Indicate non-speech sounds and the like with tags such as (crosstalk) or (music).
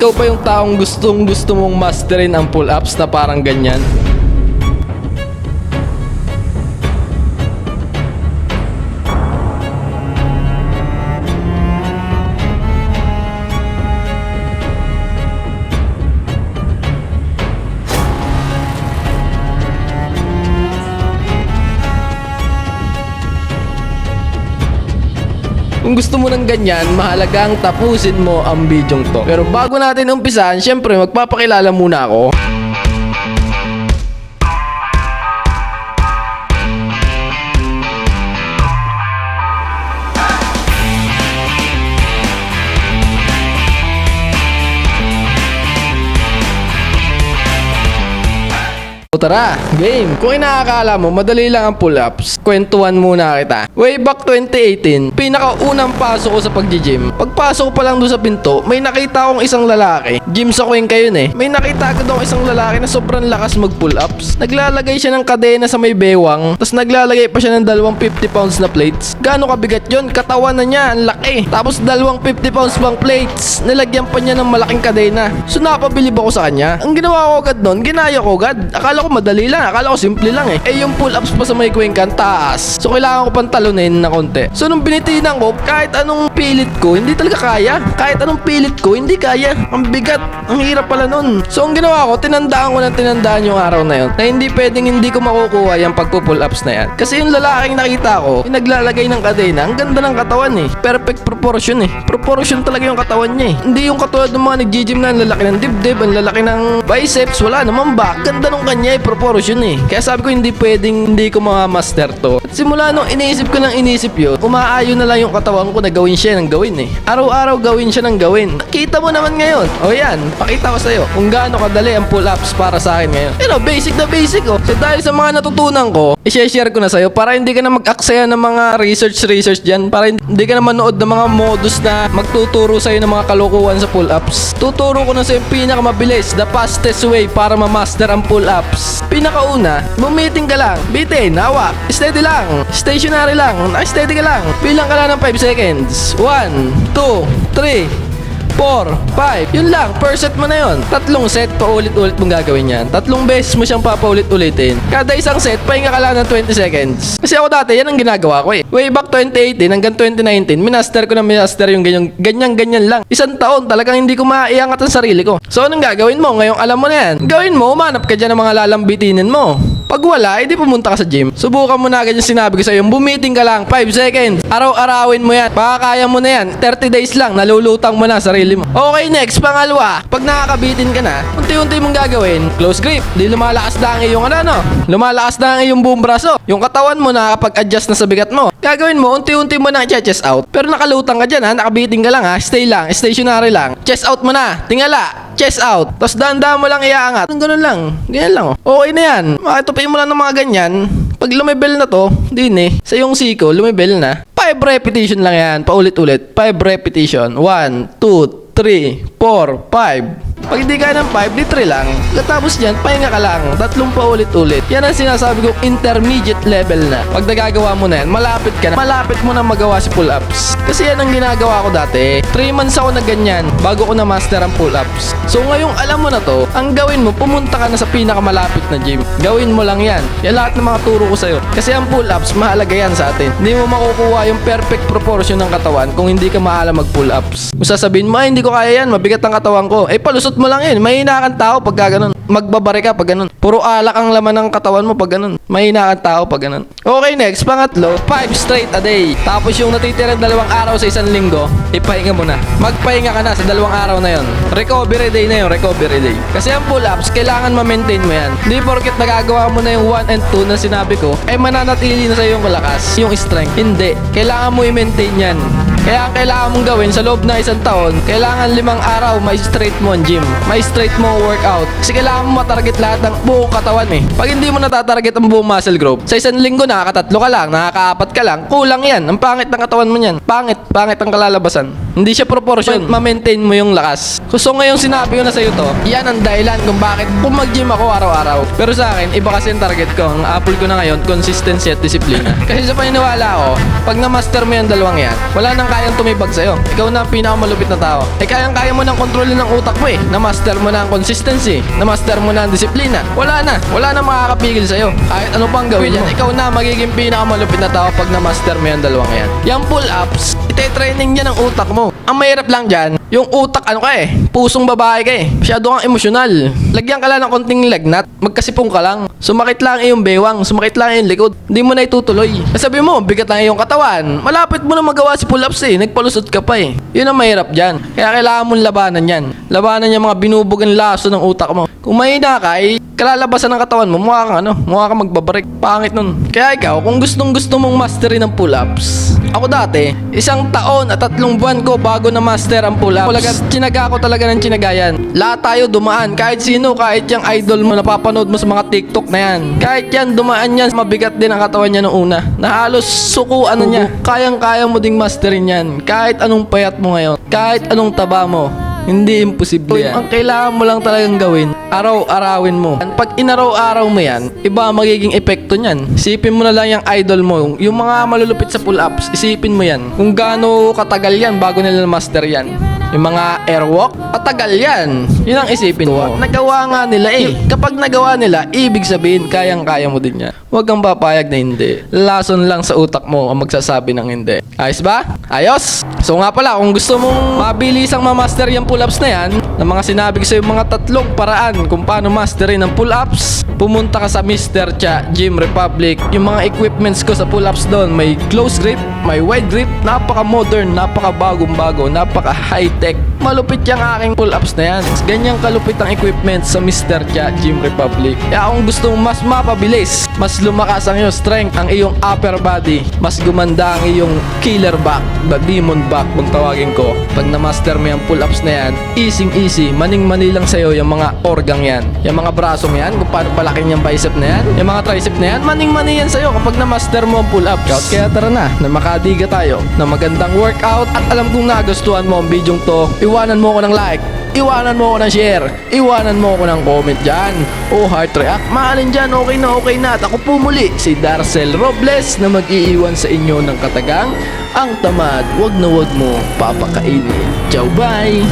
Ikaw pa yung taong gustong gusto mong masterin ang pull-ups na parang ganyan? Kung gusto mo ng ganyan, mahalagang tapusin mo ang bidyong to. Pero bago natin umpisahan, syempre magpapakilala muna ako. O tara, game! Kung inaakala mo, madali lang ang pull-ups, kwentuhan muna kita. Way back 2018, pinakaunang pasok ko sa pag-gym. Pagpasok ko pa lang doon sa pinto, may nakita akong isang lalaki. Gym sa Queen kayo eh. May nakita agad akong isang lalaki na sobrang lakas mag-pull-ups. Naglalagay siya ng kadena sa may bewang, tapos naglalagay pa siya ng dalawang 50 pounds na plates. Gaano kabigat yon? Katawan na niya, ang laki. Tapos dalawang 50 pounds pang plates. Nilagyan pa niya ng malaking kadena. So napabilib ako sa kanya. Ang ginawa ko agad noon, ginaya ko agad. Akala ko madali lang, akala ko simple lang eh. Eh yung pull-ups pa sa may kwengkan, taas. So kailangan ko pang talunin na konti. So nung binitinan ko, kahit anong pilit ko, hindi talaga kaya. Kahit anong pilit ko, hindi kaya. Ang bigat, ang hirap pala nun. So ang ginawa ko, tinandaan ko ng tinandaan yung araw na yun. Na hindi pwedeng hindi ko makukuha yung pagpo-pull-ups na yan. Kasi yung lalaking nakita ko, yung naglalagay ng kadena, ang ganda ng katawan eh. Perfect proportion eh. Proportion talaga yung katawan niya eh. Hindi yung katulad ng mga nag-gym na ang lalaki ng dibdib, ang lalaki ng biceps, wala naman back. Ganda nung kanya eh, proportion eh. Kaya sabi ko hindi pwedeng hindi ko master to. At simula nung iniisip ko ng inisip yun, umaayon na lang yung katawan ko na gawin siya ng gawin eh. Araw-araw gawin siya ng gawin. Kita mo naman ngayon. O yan, pakita ko sa'yo kung gaano kadali ang pull-ups para sa akin ngayon. Pero basic na basic oh. So dahil sa mga natutunan ko, i-share ko na sa'yo para hindi ka na mag-aksaya ng mga research-research dyan. Para hindi ka na manood ng mga modus na magtuturo sa'yo ng mga kalokohan sa pull-ups. Tuturo ko na sa'yo yung pinakamabilis, the fastest way para ma-master ang pull-ups. Pinakauna, bumiting ka lang. Bitin, hawak. Steady lang. Stationary lang. Naka-steady ka lang. Bilang ka lang ng 5 seconds. 1, 2, 3, 4, 5. Yun lang, per set mo na yun. Tatlong set, paulit-ulit mong gagawin yan. Tatlong beses mo siyang papaulit-ulitin. Kada isang set, pahinga ka lang ng 20 seconds. Kasi ako dati, yan ang ginagawa ko eh. Way back 2018 hanggang 2019, minaster ko na minaster yung ganyan, ganyan-ganyan lang. Isang taon, talagang hindi ko maiangat ang sarili ko. So, anong gagawin mo? Ngayong alam mo na yan. Gawin mo, umanap ka dyan ng mga lalambitinin mo. Pag wala, edi pumunta ka sa gym. Subukan mo na agad yung sinabi ko sa'yo. Yung bumiting ka lang, 5 seconds. Araw-arawin mo yan. Pakakaya mo na yan. 30 days lang, nalulutang mo na sarili mo. Okay, next, pangalawa. Pag nakakabitin ka na, unti-unti mong gagawin, close grip. Di lumalakas na ang iyong ano, ano. Lumalakas na ang iyong buong braso. Yung katawan mo nakakapag-adjust na sa bigat mo. Gagawin mo, unti-unti mo na i-chest out. Pero nakalutang ka dyan ha, nakabiting ka lang ha. Stay lang, stationary lang. Chest out mo na. Tingala chest out. Tapos dahan-dahan mo lang iaangat. Ganun lang. Ganyan lang. Oh. Okay na yan. Makitupain mo lang ng mga ganyan. Pag lumebel na to, din eh. Sa yung siko, lumebel na. 5 repetition lang yan. Paulit-ulit. 5 repetition. 1, 2, 3, 4, 5. Pag hindi kaya ng 5, di 3 lang. Katapos dyan, pahinga ka lang. Tatlong paulit-ulit. Yan ang sinasabi kong intermediate level na. Pag nagagawa mo na yan, malapit ka na. Malapit mo na magawa si pull-ups. Kasi yan ang ginagawa ko dati. 3 months ako na ganyan bago ko na master ang pull-ups. So ngayong alam mo na to, ang gawin mo, pumunta ka na sa pinakamalapit na gym. Gawin mo lang yan. Yan lahat ng mga turo ko sa'yo. Kasi ang pull-ups, mahalaga yan sa atin. Hindi mo makukuha yung perfect proportion ng katawan kung hindi ka maalam mag-pull-ups. Kung sasabihin mo, "Ay, hindi ko kaya yan, mabigat ang katawan ko. Eh, palusot mo lang yun. Mahina kang tao pag ganun. Magbabari ka pag ganun. Puro alak ang laman ng katawan mo pag ganun. Mahina kang tao pag ganun. Okay, next. Pangatlo, 5 straight a day. Tapos yung natitira dalawang araw sa isang linggo, ipahinga mo na. Magpahinga ka na sa dalawang araw na yon. Recovery day na yon, recovery day. Kasi ang pull-ups, kailangan ma-maintain mo yan. Hindi porket nagagawa mo na yung 1 and 2 na sinabi ko, ay mananatili na sa yung malakas, yung strength. Hindi. Kailangan mo i-maintain yan. Kaya ang kailangan mong gawin sa loob na isang taon, kailangan limang araw may straight mo gym. May straight mo workout. Kasi kailangan mo matarget lahat ng buong katawan eh. Pag hindi mo natatarget ang buong muscle group, sa isang linggo nakakatatlo ka lang, nakakaapat ka lang, kulang yan. Ang pangit ng katawan mo niyan. Pangit, pangit ang kalalabasan. Hindi siya proportion. Ma-maintain mo yung lakas. So ngayon sinabi ko na sa'yo to, yan ang dahilan kung bakit kung mag-gym ako araw-araw. Pero sa akin, iba kasi ang target ko. Ang apple ko na ngayon, consistency at disiplina. (laughs) kasi sa paniniwala ko, pag na-master mo yung dalawang yan, wala nang kayang tumibag sa'yo. Ikaw na ang pinakamalupit na tao. Eh kayang-kaya mo nang kontrolin ng utak mo eh. Na-master mo na ang consistency. Na-master mo na ang disiplina. Wala na. Wala na makakapigil sa'yo. Kahit ano pang gawin yan, ikaw na magiging pinakamalupit na tao pag na-master mo yung dalawang yan. Yung pull-ups, ite-training niya ng utak mo. Ang mahirap lang dyan, yung utak ano ka eh, pusong babae ka eh. Masyado kang emosyonal. Lagyan ka lang ng konting lagnat, magkasipong ka lang. Sumakit lang iyong bewang, sumakit lang iyong likod. Hindi mo na itutuloy. Sabi mo, bigat lang iyong katawan. Malapit mo na magawa si pull-ups eh, nagpalusot ka pa eh. Yun ang mahirap dyan. Kaya kailangan mong labanan yan. Labanan yung mga binubugan laso ng utak mo. Kung mahina ka, eh, kalalabasan ng katawan mo, mukha kang ano, mukha kang magbabarik. Pangit nun. Kaya ikaw, kung gustong gusto mong mastery ng pull-ups, ako dati, isang taon at tatlong buwan ko bago na master ang pull-ups. Talaga, tinaga ko talaga ng tinagayan. Lahat tayo dumaan. Kahit sino, kahit yung idol mo napapanood mo sa mga TikTok na yan. Kahit yan, dumaan yan. Mabigat din ang katawan niya noong una. Na halos sukuan na niya. Kayang-kaya mo ding masterin yan. Kahit anong payat mo ngayon. Kahit anong taba mo. Hindi imposible yan. Ang kailangan mo lang talagang gawin, araw-arawin mo. Pag inaraw-araw mo yan, iba ang magiging epekto niyan. Isipin mo na lang yung idol mo, yung mga malulupit sa pull-ups, isipin mo yan. Kung gaano katagal yan bago nila master yan. Yung mga airwalk, patagal yan. Yun ang isipin mo. Nagawa nga nila eh. Kapag nagawa nila, ibig sabihin, kayang-kaya mo din yan. Huwag kang papayag na hindi. Lason lang sa utak mo ang magsasabi ng hindi. Ayos ba? Ayos? So nga pala, kung gusto mong mabilisang ma-master yung pull-ups na yan, ng mga sinabi ko sa mga tatlong paraan kung paano masterin ang pull-ups, pumunta ka sa Mr. Cha Gym Republic. Yung mga equipments ko sa pull-ups doon, may close grip, may wide grip, napaka-modern, napaka-bagong-bago, napaka-high-tech. Malupit yung aking pull-ups na yan. Ganyang kalupit ang equipment sa Mr. Cha Gym Republic. Kaya kung gusto mong mas mapabilis, mas lumakas ang iyong strength, ang iyong upper body, mas gumanda ang iyong killer back, the demon back kung tawagin ko. Pag na-master mo yung pull-ups na yan, easy easy, maning-mani lang sa'yo yung mga organg yan. Yung mga brasong yan, kung paano palakin yung bicep na yan, yung mga tricep na yan, maning-mani yan sa'yo kapag na-master mo ang pull-ups. Kaya tara na, na makadiga tayo ng magandang workout at alam kong nagustuhan mo ang bidyong to, iwanan mo ko ng like, Iwanan mo ako ng share. Iwanan mo ako ng comment dyan. O heart react. Maalin dyan, okay na okay na. At ako po muli, si Darcel Robles na mag-iiwan sa inyo ng katagang. Ang tamad, wag na wag mo papakainin. Ciao, bye!